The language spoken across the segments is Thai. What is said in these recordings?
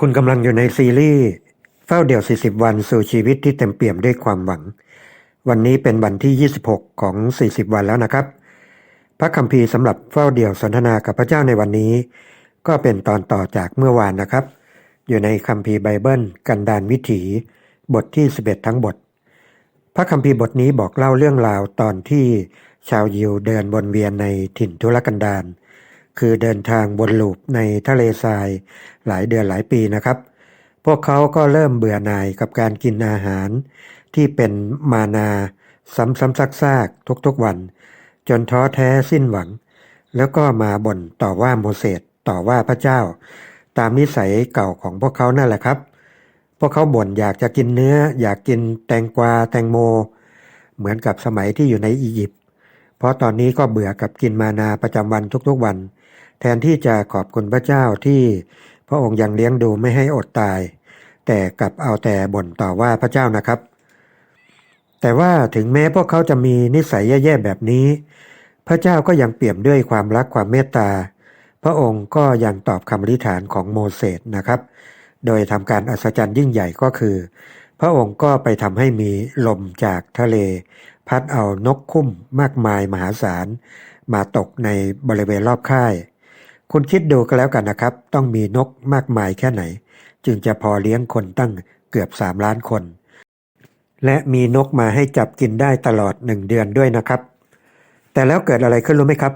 คุณกำลังอยู่ในซีรีส์เฝ้าเดี่ยว 40 วันสู่ชีวิตที่เต็มเปี่ยมด้วยความหวัง วันนี้เป็นวันที่ 26 ของ 40 วันแล้วนะครับ พระคัมภีร์สำหรับเฝ้าเดี่ยวสนทนากับพระเจ้าในวันนี้ ก็เป็นตอนต่อจากเมื่อวานนะครับ อยู่ในคัมภีร์ไบเบิล กันดานวิถี บทที่ 11 ทั้งบท พระคัมภีร์บทนี้บอกเล่าเรื่องราวตอนที่ชาวยิวเดินวนเวียนในถิ่นทุรกันดาร คือเดินทางบนลูปในทะเลทรายหลายเดือนหลายปีนะครับ พวกเขาก็เริ่มเบื่อหน่ายกับการกินอาหาร ที่เป็นมานาซ้ำๆซากๆทุกๆวัน จนท้อแท้สิ้นหวัง แล้วก็มาบ่นต่อว่าโมเสสต่อว่าพระเจ้า ตามนิสัยเก่าของพวกเขานั่นแหละครับ พวกเขาบ่นอยากจะกินเนื้อ อยากกินแตงกวาแตงโม เหมือนกับสมัยที่อยู่ในอียิปต์เพราะตอนนี้ก็เบื่อกับกินมานาประจำวันทุกๆวัน แทนที่จะขอบคุณพระเจ้าที่พระองค์ยังเลี้ยงดูไม่ให้อดตาย แต่กลับเอาแต่บ่นต่อว่าพระเจ้านะครับ แต่ว่าถึงแม้พวกเขาจะมีนิสัยแย่ๆแบบนี้ พระเจ้าก็ยังเปี่ยมด้วยความรักความเมตตา พระองค์ก็ยังตอบคำอธิษฐานของโมเสสนะครับ โดยทำการอัศจรรย์ยิ่งใหญ่ก็คือ พระองค์ก็ไปทำให้มีลมจากทะเล พัดเอานกคุ้มมากมายมหาศาลมาตกในบริเวณรอบค่าย คุณคิดดูก็แล้วกันนะครับ ต้องมีนกมากมายแค่ไหน จึงจะพอเลี้ยงคนตั้งเกือบ3ล้านคน และมีนกมาให้จับกินได้ตลอดหนึ่งเดือนด้วยนะครับ แต่แล้วเกิดอะไรขึ้นรู้ไหมครับ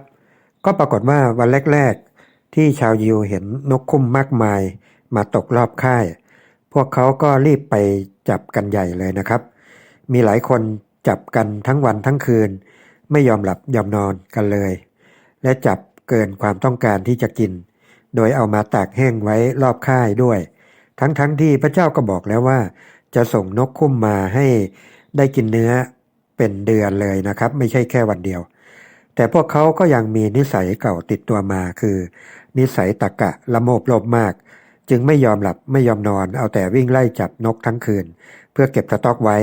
ก็ปรากฏว่าวันแรก ๆ ที่ชาวยิวเห็นนกคุ้มมากมาย มาตกรอบค่าย พวกเขาก็รีบไปจับกันใหญ่เลยนะครับ มีหลายคนจับกันทั้งวันทั้งคืน ไม่ยอมหลับยอมนอนกันเลย และจับ เกินความต้องการที่จะกิน โดยเอามาตากแห้งไว้รอบค่ายด้วย ทั้งๆทที่พระเจ้าก็บอกแล้วว่า จะส่งนกคุ้มมาให้ได้กินเนื้อเป็นเดือนเลยนะครับ ไม่ใช่แค่วันเดียว แต่พวกเขาก็ยังมีนิสัยเก่าติดตัวมาคือ นิสัยตะกะละโมบโลภมาก จึงไม่ยอมหลับไม่ยอมนอน เอาแต่วิ่งไล่จับนกทั้งคืน เพื่อเก็บสต็อกไว้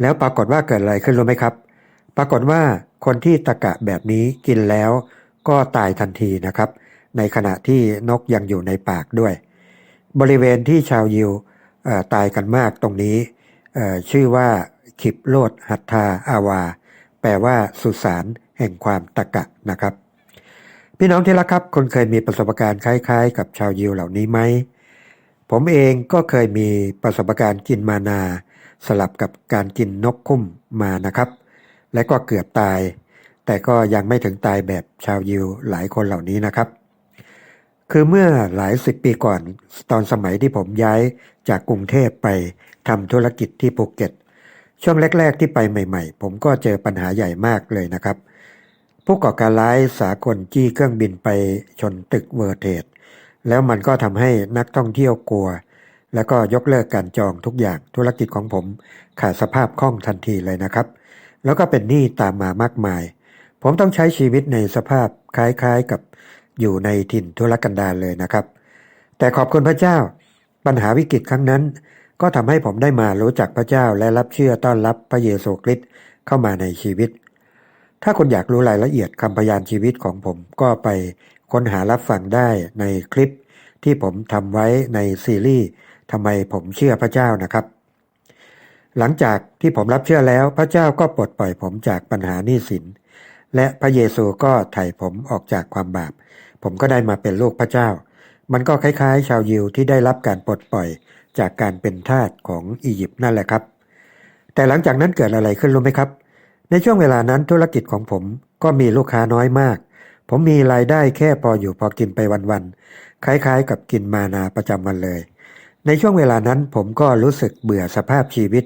แล้วปรากฏว่าเกิดอะไรขึ้นรู้ไหมครับ ปรากฏว่าคนที่ตะกะแบบนี้กินแล้ว ก็ตายทันทีนะครับ ในขณะที่นกยังอยู่ในปากด้วย บริเวณที่ชาวยิวตายกันมากตรงนี้ชื่อว่าขิบโลดหัตถาอาวา แปลว่าสุสานแห่งความตะกะนะครับ พี่น้องที่รักครับคุณเคยมีประสบการณ์คล้ายๆ กับชาวยิวเหล่านี้ไหมผมเองก็เคยมีประสบการณ์กินมานา สลับกับการกินนกคุ้มมานะครับ และก็เกือบตาย แต่ก็ยังไม่ถึงตายแบบชาวยิวหลายคนเหล่านี้นะครับ คือเมื่อหลายสิบปีก่อนตอนสมัยที่ผมย้ายจากกรุงเทพไปทำธุรกิจที่ภูเก็ต ช่วงแรก ๆ ที่ไปใหม่ ๆ ผมก็เจอปัญหาใหญ่มากเลยนะครับ ผู้ก่อการร้ายสากลจี้เครื่องบินไปชนตึกเวอร์เทดแล้วมันก็ทำให้นักท่องเที่ยวกลัว แล้วก็ยกเลิกการจองทุกอย่างธุรกิจของผมขาดสภาพคล่องทันทีเลยนะครับ แล้วก็เป็นหนี้ตามมามากมาย ผมต้องใช้ชีวิตในสภาพคล้ายๆกับอยู่ในถิ่นทุรกันดารเลยนะครับ แต่ขอบคุณพระเจ้า ปัญหาวิกฤตครั้งนั้น ก็ทำให้ผมได้มารู้จักพระเจ้าและรับเชื่อต้อนรับพระเยซูคริสต์เข้ามาในชีวิต ถ้าคุณอยากรู้รายละเอียดคำพยานชีวิตของผมก็ไปค้นหารับฟังได้ในคลิปที่ผมทำไว้ในซีรีส์ทำไมผมเชื่อพระเจ้านะครับ หลังจากที่ผมรับเชื่อแล้วพระเจ้าก็ปลดปล่อยผมจากปัญหาหนี้สิน และพระเยซูก็ไถ่ผมออกจากความบาป ผมก็ได้มาเป็นลูกพระเจ้า มันก็คล้ายๆ ชาวยิวที่ได้รับการปลดปล่อยจากการเป็นทาสของอียิปต์นั่นแหละครับ แต่หลังจากนั้นเกิดอะไรขึ้นรู้ไหมครับ ในช่วงเวลานั้นธุรกิจของผมก็มีลูกค้าน้อยมาก ผมมีรายได้แค่พออยู่พอกินไปวันๆ คล้ายๆ กับกินมานาประจำวันเลย ในช่วงเวลานั้นผมก็รู้สึกเบื่อสภาพชีวิต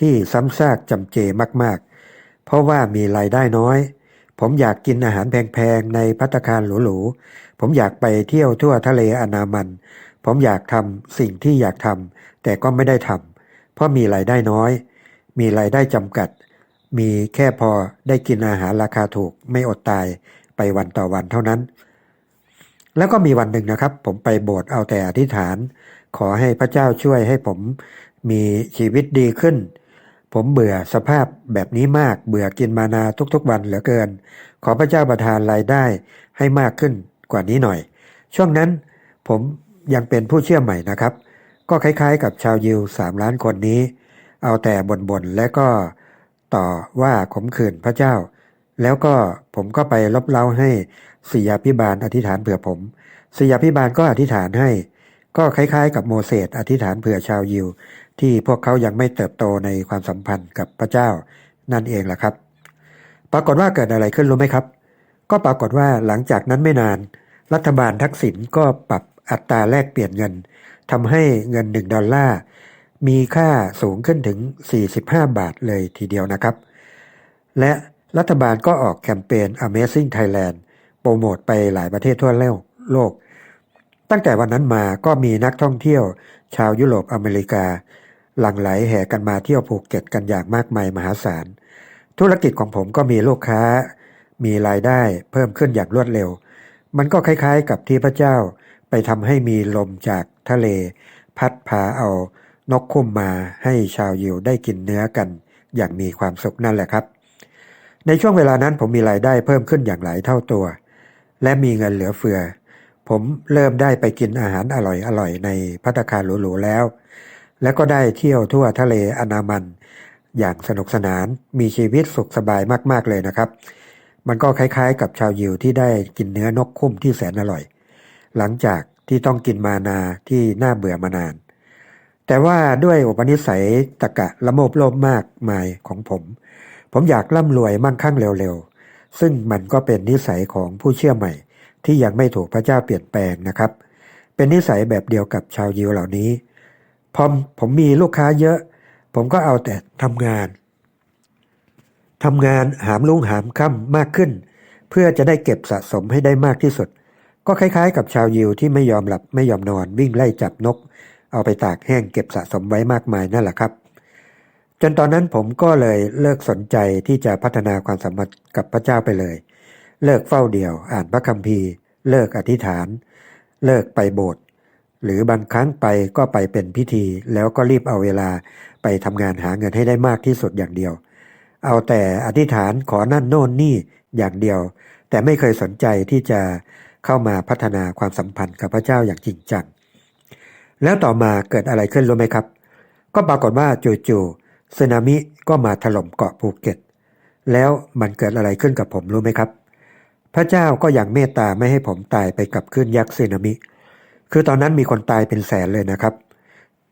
ที่ซ้ำซากจำเจมากๆ เพราะว่ามีรายได้น้อย ผมอยากกินอาหารแพงๆในพัตคารหรูๆ ผมอยากไปเที่ยวทั่วทะเลอนามัน ผมอยากทำสิ่งที่อยากทำแต่ก็ไม่ได้ทำเพราะมีรายได้น้อย มีรายได้จำกัด มีแค่พอได้กินอาหารราคาถูกไม่อดตายไปวันต่อวันเท่านั้น แล้วก็มีวันหนึ่งนะครับ ผมไปโบสถ์เอาแต่อธิษฐาน ขอให้พระเจ้าช่วยให้ผมมีชีวิตดีขึ้น ผมเบื่อสภาพแบบนี้มากเบื่อกินมานาทุกๆวันเหลือเกิน ขอพระเจ้าประทานรายได้ให้มากขึ้นกว่านี้หน่อย ช่วงนั้นผมยังเป็นผู้เชื่อใหม่นะครับ ก็คล้ายๆ กับชาวยิวสามล้านคนนี้ เอาแต่บ่นๆและก็ต่อว่าขมขื่นพระเจ้า แล้วก็ผมก็ไปลบเล้าให้ศิยาพิบาลอธิษฐานเผื่อผมศิยาพิบาลก็อธิษฐานให้ ก็คล้ายๆ กับโมเสสอธิษฐานเผื่อชาวยิว ที่พวกเขายังไม่เติบโตในความสัมพันธ์กับพระเจ้านั่นเองแหละครับ ปรากฏว่าเกิดอะไรขึ้นรู้ไหมครับ ก็ปรากฏว่าหลังจากนั้นไม่นาน รัฐบาลทักษิณก็ปรับอัตราแลกเปลี่ยนเงินทำให้เงิน 1 ดอลลาร์มีค่าสูงขึ้นถึง 45 บาทเลยทีเดียวนะครับ และรัฐบาลก็ออกแคมเปญ Amazing Thailand โปรโมทไปหลายประเทศทั่วโลก ตั้งแต่วันนั้นมาก็มีนักท่องเที่ยวชาวยุโรปอเมริกา หลั่งไหลแห่กันมาเที่ยวภูเก็ตกันอย่างมากมายมหาศาล ธุรกิจของผมก็มีลูกค้า มีรายได้เพิ่มขึ้นอย่างรวดเร็ว มันก็คล้ายๆกับที่พระเจ้าไปทำให้มีลมจากทะเล พัดพาเอานกคุ้มมาให้ชาวยิวได้กินเนื้อกัน อย่างมีความสุขนั่นแหละครับ ในช่วงเวลานั้นผมมีรายได้เพิ่มขึ้นอย่างหลายเท่าตัว และมีเงินเหลือเฟือ ผมเริ่มได้ไปกินอาหารอร่อยๆในพัตคารหรูๆแล้ว และก็ได้เที่ยวทั่วทะเลอนามัน อย่างสนุกสนานมีชีวิตสุขสบายมาก ๆ เลยนะครับ มันก็คล้ายๆ กับชาวยิวที่ได้กินเนื้อนกคุ้มที่แสนอร่อย หลังจากที่ต้องกินมานาที่น่าเบื่อมานาน แต่ว่าด้วยอุปนิสัยตะกะละโมบโลภมากมายของผม ผมอยากร่ำรวยมั่งคั่งเร็วๆ ซึ่งมันก็เป็นนิสัยของผู้เชื่อใหม่ ที่ยังไม่ถูกพระเจ้าเปลี่ยนแปลงนะครับ เป็นนิสัยแบบเดียวกับชาวยิวเหล่านี้ พอผมมีลูกค้าเยอะ ผมก็เอาแต่ทำงานทำงานหามลุ่งหามค่ำมากขึ้น เพื่อจะได้เก็บสะสมให้ได้มากที่สุด ก็คล้ายๆ กับชาวยิวที่ไม่ยอมหลับไม่ยอมนอนวิ่งไล่จับนก เอาไปตากแห้งเก็บสะสมไว้มากมายนั่นแหละครับ จนตอนนั้นผมก็เลยเลิกสนใจที่จะพัฒนาความสัมพันธ์กับพระเจ้าไปเลย เลิกเฝ้าเดี่ยว อ่านพระคัมภีร์ เลิกอธิษฐาน เลิกไปโบสถ์ หรือบางครั้งไปก็ไปเป็นพิธี แล้วก็รีบเอาเวลาไปทำงานหาเงินให้ได้มากที่สุดอย่างเดียว เอาแต่อธิษฐานขอนั่นโน่นนี่อย่างเดียว แต่ไม่เคยสนใจที่จะเข้ามาพัฒนาความสัมพันธ์กับพระเจ้าอย่างจริงจัง แล้วต่อมาเกิดอะไรขึ้นรู้ไหมครับ ก็ปรากฏว่าจู่ๆสึนามิก็มาถล่มเกาะภูเก็ต แล้วมันเกิดอะไรขึ้นกับผมรู้ไหมครับ พระเจ้าก็ย่างเมตตาไม่ให้ผมตายไปกับคลื่นยักษ์สึนามิ คือตอนนั้นมีคนตายเป็นแสนเลยนะครับ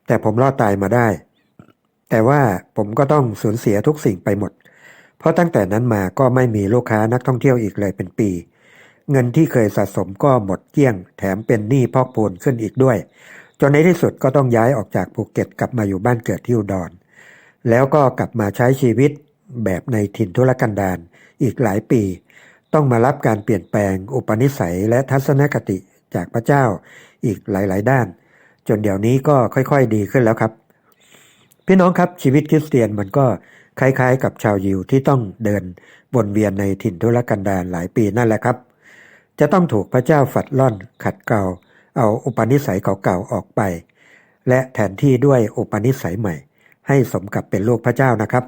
แต่ผมรอดตายมาได้ แต่ว่าผมก็ต้องสูญเสียทุกสิ่งไปหมด เพราะตั้งแต่นั้นมาก็ไม่มีลูกค้านักท่องเที่ยวอีกเลยเป็นปี เงินที่เคยสะสมก็หมดเกลี้ยง แถมเป็นหนี้พอกพูนขึ้นอีกด้วย จนในที่สุดก็ต้องย้ายออกจากภูเก็ตกลับมาอยู่บ้านเกิดที่อุดร แล้วก็กลับมาใช้ชีวิตแบบในถิ่นทุรกันดารอีกหลายปี ต้องมารับการเปลี่ยนแปลงอุปนิสัยและทัศนคติจากพระเจ้า อีกหลาย ๆ ด้าน จนเดี๋ยวนี้ก็ค่อย ๆ ดีขึ้นแล้วครับ พี่น้องครับชีวิตคริสเตียนมันก็คล้าย ๆ กับชาวยิวที่ต้องเดินวนเวียนในถิ่นทุรกันดารหลายปีนั่นแหละครับ จะต้องถูกพระเจ้าฝัดล่อนขัดเกลาเอาอุปนิสัยเก่าๆออกไป และแทนที่ด้วยอุปนิสัยใหม่ ให้สมกับเป็นลูกพระเจ้านะครับ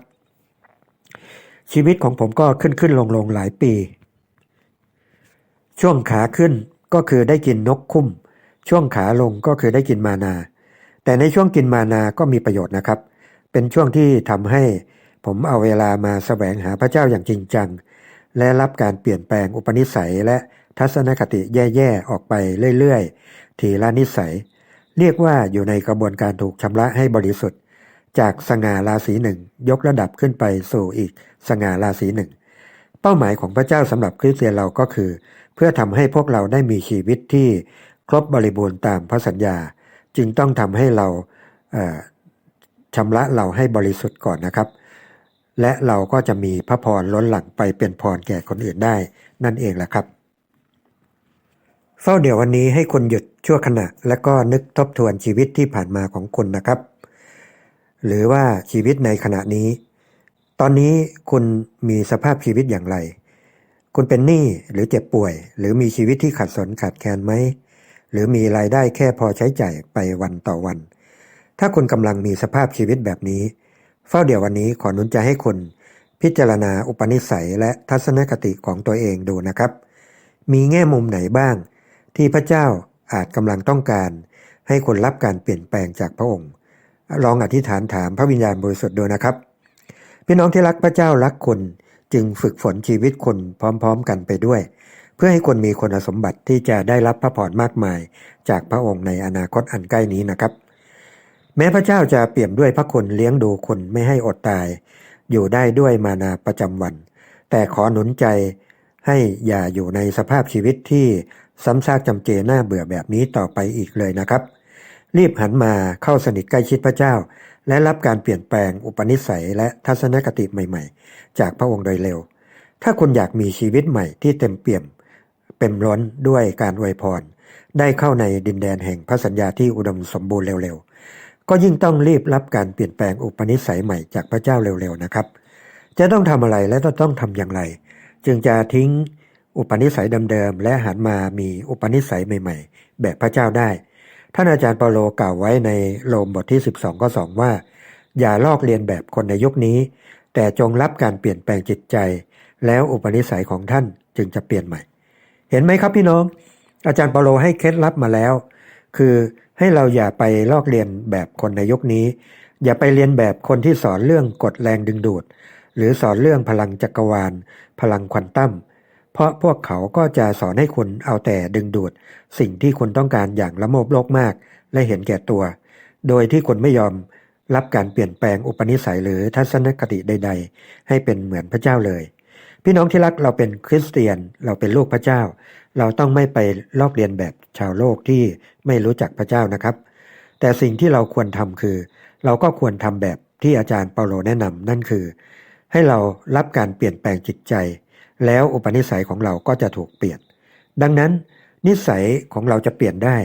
ชีวิตของผมก็ขึ้นขึ้นลงลงหลายปี ช่วงขาขึ้นก็คือได้กินนกคุ้ม ช่วงขาลงก็คือได้กินมานา แต่ในช่วงกินมานาก็มีประโยชน์นะครับ เป็นช่วงที่ทำให้ผมเอาเวลามาแสวงหาพระเจ้าอย่างจริงจัง และรับการเปลี่ยนแปลงอุปนิสัยและทัศนคติแย่ๆออกไปเรื่อยๆ ทีละนิสัย เรียกว่าอยู่ในกระบวนการถูกชำระให้บริสุทธิ์ จากสง่าราศีหนึ่งยกระดับขึ้นไปสู่อีกสง่าราศีหนึ่งเป้าหมายของพระเจ้าสำหรับคริสเตียนเราก็คือ เพื่อทำให้พวกเราได้มีชีวิตที่ ครบบริบูรณ์ตามพระสัญญา จึงต้องทำให้เราชำระเราให้บริสุทธิ์ก่อนนะครับ และเราก็จะมีพระพรล้นหลังไปเป็นพรแก่คนอื่นได้ นั่นเองแหละครับเฝ้าเดี๋ยววันนี้ให้คุณหยุดชั่วขณะ และก็นึกทบทวนชีวิตที่ผ่านมาของคุณนะครับ หรือว่าชีวิตในขณะนี้ ตอนนี้คุณมีสภาพชีวิตอย่างไร คุณเป็นหนี้หรือเจ็บป่วย หรือมีชีวิตที่ขัดสนขาดแคลนไหม รือมีรายได้แค่พอใช้จ่ายไปวันต่อวัน ถ้าคุณกำลังมีสภาพชีวิตแบบนี้ เฝ้าเดี๋ยววันนี้ขอหนุนใจให้คุณพิจารณาอุปนิสัยและทัศนคติของตัวเองดูนะครับ มีแง่มุมไหนบ้าง ที่พระเจ้าอาจกำลังต้องการ ให้คนรับการเปลี่ยนแปลงจากพระองค์ ลองอธิษฐานถามพระวิญญาณบริสุทธิ์ดูนะครับ พี่น้องที่รักพระเจ้ารักคนจึงฝึกฝนชีวิตคนพร้อม ๆ กันไปด้วย เพื่อให้คนมีคุณสมบัติที่จะได้รับพระพรมากมาย จากพระองค์ในอนาคตอันใกล้นี้นะครับ แม้พระเจ้าจะเปี่ยมด้วยพระคุณเลี้ยงดูคนไม่ให้อดตาย อยู่ได้ด้วยมานาประจำวัน แต่ขอหนุนใจให้อย่าอยู่ในสภาพชีวิตที่ซ้ำซากจำเจน่าเบื่อแบบนี้ต่อไปอีกเลยนะครับ รีบหันมาเข้าสนิทใกล้ชิดพระเจ้า และรับการเปลี่ยนแปลงอุปนิสัยและทัศนคติใหม่ ๆ จากพระองค์โดยเร็ว ถ้าคุณอยากมีชีวิตใหม่ที่เต็มเปี่ยม เต็มล้นด้วยการอวยพร ได้เข้าในดินแดนแห่งพระสัญญาที่อุดมสมบูรณ์เร็วๆ ก็ยิ่งต้องรีบรับการเปลี่ยนแปลงอุปนิสัยใหม่จากพระเจ้าเร็วๆนะครับ จะต้องทำอะไรและต้องทำอย่างไร จึงจะทิ้งอุปนิสัยเดิมๆและหันมามีอุปนิสัยใหม่ๆ แบบพระเจ้าได้ ท่านอาจารย์เปาโลกล่าวไว้ในโรมบทที่ 12ข้อ2ว่า อย่าลอกเลียนแบบคนในยุคนี้ แต่จงรับการเปลี่ยนแปลงจิตใจ แล้วอุปนิสัยของท่านจึงจะเปลี่ยนใหม่ เห็นไหมครับพี่น้อง อาจารย์เปาโลให้เคล็ดลับมาแล้ว คือให้เราอย่าไปลอกเลียนแบบคนในยุคนี้ อย่าไปเรียนแบบคนที่สอนเรื่องกฎแรงดึงดูด หรือสอนเรื่องพลังจักรวาล พลังควอนตัมเพราะพวกเขาก็จะสอนให้คุณเอาแต่ดึงดูด สิ่งที่คุณต้องการอย่างละโมบโลกมาก และเห็นแก่ตัว โดยที่คุณไม่ยอมรับการเปลี่ยนแปลงอุปนิสัยหรือทัศนคติใด ๆ ให้เป็นเหมือนพระเจ้าเลย พี่น้องที่รักเราเป็นคริสเตียน เราเป็นลูกพระเจ้า เราต้องไม่ไปลอกเลียนแบบชาวโลกที่ไม่รู้จักพระเจ้านะครับ แต่สิ่งที่เราควรทำคือ เราก็ควรทำแบบที่อาจารย์เปาโลแนะนำนั่นคือ ให้เรารับการเปลี่ยนแปลงจิตใจ แล้วอุปนิสัยของเราก็จะถูกเปลี่ยน ดังนั้น นิสัยของเราจะเปลี่ยนได้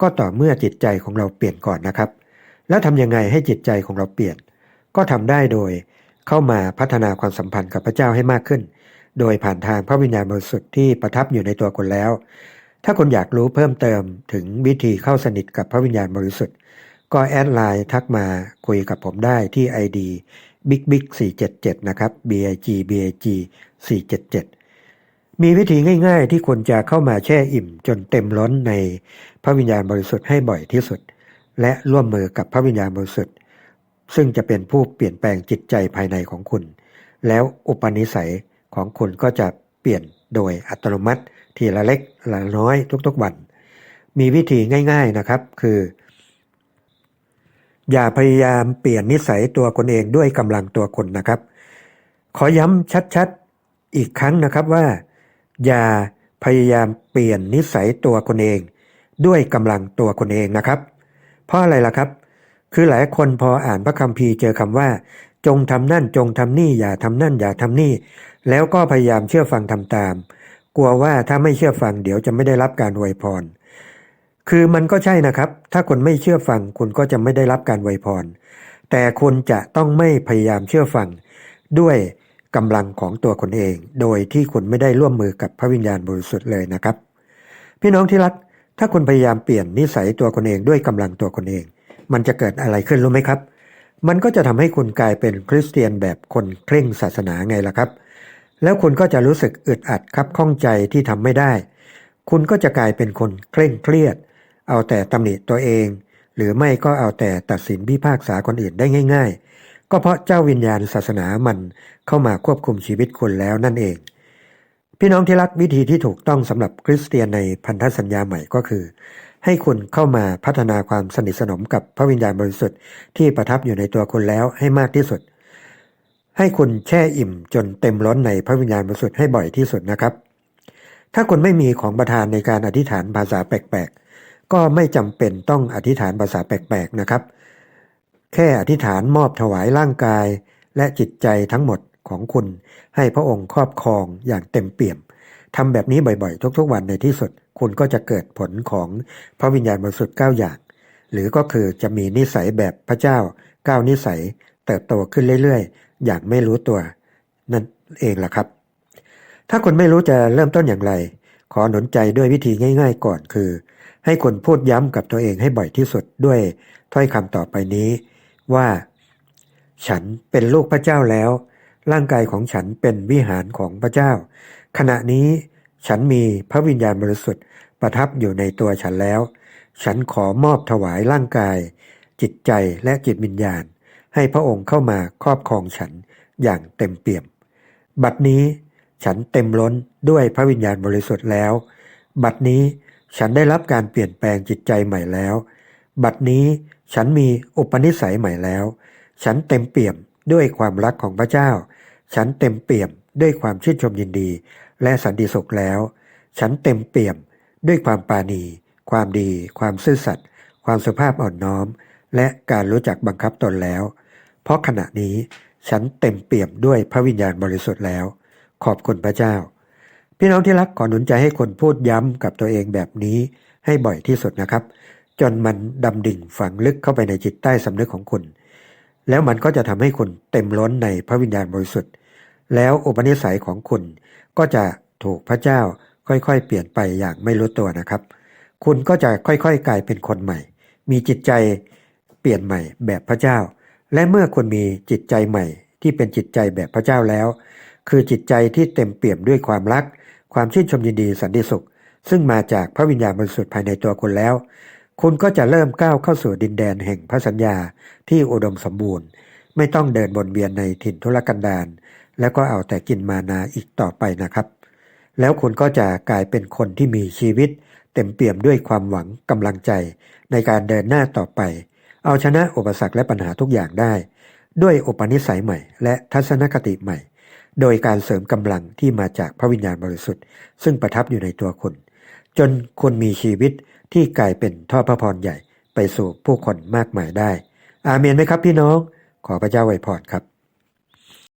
ก็ต่อเมื่อจิตใจของเราเปลี่ยนก่อนนะครับ แล้วทำยังไงให้จิตใจของเราเปลี่ยน ก็ทำได้โดยเข้ามาพัฒนาความสัมพันธ์กับพระเจ้าให้มากขึ้น โดยผ่านทางพระวิญญาณบริสุทธิ์ที่ประทับอยู่ในตัวคุณแล้ว ถ้าคุณอยากรู้เพิ่มเติมถึงวิธีเข้าสนิทกับพระวิญญาณบริสุทธิ์ ก็แอดไลน์ทักมาคุยกับผมได้ที่ ID big big 477นะครับ big big 477 มีวิธีง่าย ๆ ที่คุณจะเข้ามาแช่อิ่มจนเต็มล้นในพระวิญญาณบริสุทธิ์ให้บ่อยที่สุด และร่วมมือกับพระวิญญาณบริสุทธิ์ ซึ่งจะเป็นผู้เปลี่ยนแปลงจิตใจภายในของคุณ แล้วอุปนิสัย ของคุณก็จะเปลี่ยนโดยอัตโนมัติ ทีละเล็กละน้อยทุกๆวัน มีวิธีง่ายๆนะครับคือ อย่าพยายามเปลี่ยนนิสัยตัวคนเองด้วยกำลังตัวคนนะครับ ขอย้ำชัดๆอีกครั้งนะครับว่า อย่าพยายามเปลี่ยนนิสัยตัวคนเอง ด้วยกำลังตัวคนเองนะครับ เพราะอะไรล่ะครับ คือหลายคนพออ่านพระคัมภีร์เจอคำว่า จงทำนั่นจงทำนี่อย่าทำนั่นอย่าทำนี่ แล้วก็พยายามเชื่อฟังทำตาม กลัวว่าถ้าไม่เชื่อฟังเดี๋ยวจะไม่ได้รับการอวยพร คือมันก็ใช่นะครับ ถ้าคนไม่เชื่อฟังคุณก็จะไม่ได้รับการอวยพร แต่คุณจะต้องไม่พยายามเชื่อฟัง ด้วยกำลังของตัวคนเอง โดยที่คุณไม่ได้ร่วมมือกับพระวิญญาณบริสุทธิ์เลยนะครับ พี่น้องที่รัก ถ้าคุณพยายามเปลี่ยนนิสัยตัวคนเองด้วยกำลังตัวคนเอง มันจะเกิดอะไรขึ้นรู้ไหมครับ มันก็จะทำให้คุณกลายเป็นคริสเตียนแบบคนเคร่งศาสนาไงล่ะครับ แล้วคุณก็จะรู้สึกอึดอัดครับข้องใจที่ทำไม่ได้ คุณก็จะกลายเป็นคนเคร่งเครียด เอาแต่ตำหนิตัวเอง หรือไม่ก็เอาแต่ตัดสินพิพากษาคนอื่นได้ง่าย ๆ ก็เพราะเจ้าวิญญาณศาสนามันเข้ามาควบคุมชีวิตคุณแล้วนั่นเอง พี่น้องที่รักวิธีที่ถูกต้องสำหรับคริสเตียนในพันธสัญญาใหม่ก็คือ ให้คุณเข้ามาพัฒนาความสนิทสนมกับพระวิญญาณบริสุทธิ์ที่ประทับอยู่ในตัวคุณแล้วให้มากที่สุด ให้คุณแช่อิ่มจนเต็มล้นในพระวิญญาณบริสุทธิ์ให้บ่อยที่สุดนะครับ ถ้าคุณไม่มีของประทานในการอธิษฐานภาษาแปลกๆ ก็ไม่จำเป็นต้องอธิษฐานภาษาแปลกๆนะครับ แค่อธิษฐานมอบถวายร่างกาย และจิตใจทั้งหมดของคุณให้พระองค์ครอบครองอย่างเต็มเปี่ยมทำแบบนี้บ่อยๆ ทุกๆ วันในที่สุด คุณก็จะเกิดผลของพระวิญญาณบริสุทธิ์9อย่าง หรือก็คือจะมีนิสัยแบบพระเจ้า 9 นิสัย เติบโตขึ้นเรื่อยๆ อย่างไม่รู้ตัว นั่นเองล่ะครับ ถ้าคุณไม่รู้จะเริ่มต้นอย่างไร ขอหนุนใจด้วยวิธีง่าย ๆ ก่อนคือ ให้คุณพูดย้ำกับตัวเองให้บ่อยที่สุดด้วยถ้อยคำต่อไปนี้ ว่า ฉันเป็นลูกพระเจ้าแล้ว ร่างกายของฉันเป็นวิหารของพระเจ้า ขณะนี้ฉันมีพระวิญญาณบริสุทธิ์ประทับอยู่ในตัวฉันแล้ว ฉันขอมอบถวายร่างกาย จิตใจและจิตวิญญาณ ให้พระองค์เข้ามาครอบครองฉันอย่างเต็มเปี่ยม บัดนี้ฉันเต็มล้นด้วยพระวิญญาณบริสุทธิ์แล้ว บัดนี้ฉันได้รับการเปลี่ยนแปลงจิตใจใหม่แล้ว บัดนี้ฉันมีอุปนิสัยใหม่แล้ว ฉันเต็มเปี่ยมด้วยความรักของพระเจ้า ฉันเต็มเปี่ยมด้วยความชื่นชมยินดี และสันติสุขแล้ว ฉันเต็มเปี่ยมด้วยความปาณี ความดี ความซื่อสัตย์ ความสุภาพอ่อนน้อม และการรู้จักบังคับตนแล้ว เพราะขณะนี้ฉันเต็มเปี่ยมด้วยพระวิญญาณบริสุทธิ์แล้ว ขอบคุณพระเจ้า พี่น้องที่รักขอหนุนใจให้คนพูดย้ำกับตัวเองแบบนี้ให้บ่อยที่สุดนะครับ จนมันดำดิ่งฝังลึกเข้าไปในจิตใต้สำนึกของคุณ แล้วมันก็จะทำให้คุณเต็มล้นในพระวิญญาณบริสุทธิ์ แล้วอุปนิสัยของคุณก็จะถูกพระเจ้าค่อยๆ เปลี่ยนไปอย่างไม่รู้ตัวนะครับ คุณก็จะค่อยๆ กลายเป็นคนใหม่ มีจิตใจเปลี่ยนใหม่แบบพระเจ้า และเมื่อคุณมีจิตใจใหม่ ที่เป็นจิตใจแบบพระเจ้าแล้ว คือจิตใจที่เต็มเปี่ยมด้วยความรัก ความชื่นชมยินดีสันติสุข ซึ่งมาจากพระวิญญาณบริสุทธิ์ภายในตัวคุณแล้ว คุณก็จะเริ่มก้าวเข้าสู่ดินแดนแห่งพระสัญญาที่อุดมสมบูรณ์ ไม่ต้องเดินบนเวียนในถิ่นทุรกันดารแล้วก็เอาแต่กินมานาอีกต่อไปนะครับ แล้วคุณก็จะกลายเป็นคนที่มีชีวิต เต็มเปี่ยมด้วยความหวังกำลังใจในการเดินหน้าต่อไป เอาชนะอุปสรรคและปัญหาทุกอย่างได้ ด้วยอุปนิสัยใหม่ และทัศนคติใหม่ โดยการเสริมกำลังที่มาจากพระวิญญาณบริสุทธิ์ ซึ่งประทับอยู่ในตัวคุณ จนคุณมีชีวิตที่กลายเป็นท่อพระพรใหญ่ไปสู่ผู้คนมากมายได้ อาเมนไหมครับพี่น้อง ขอพระเจ้าไวยพรครับ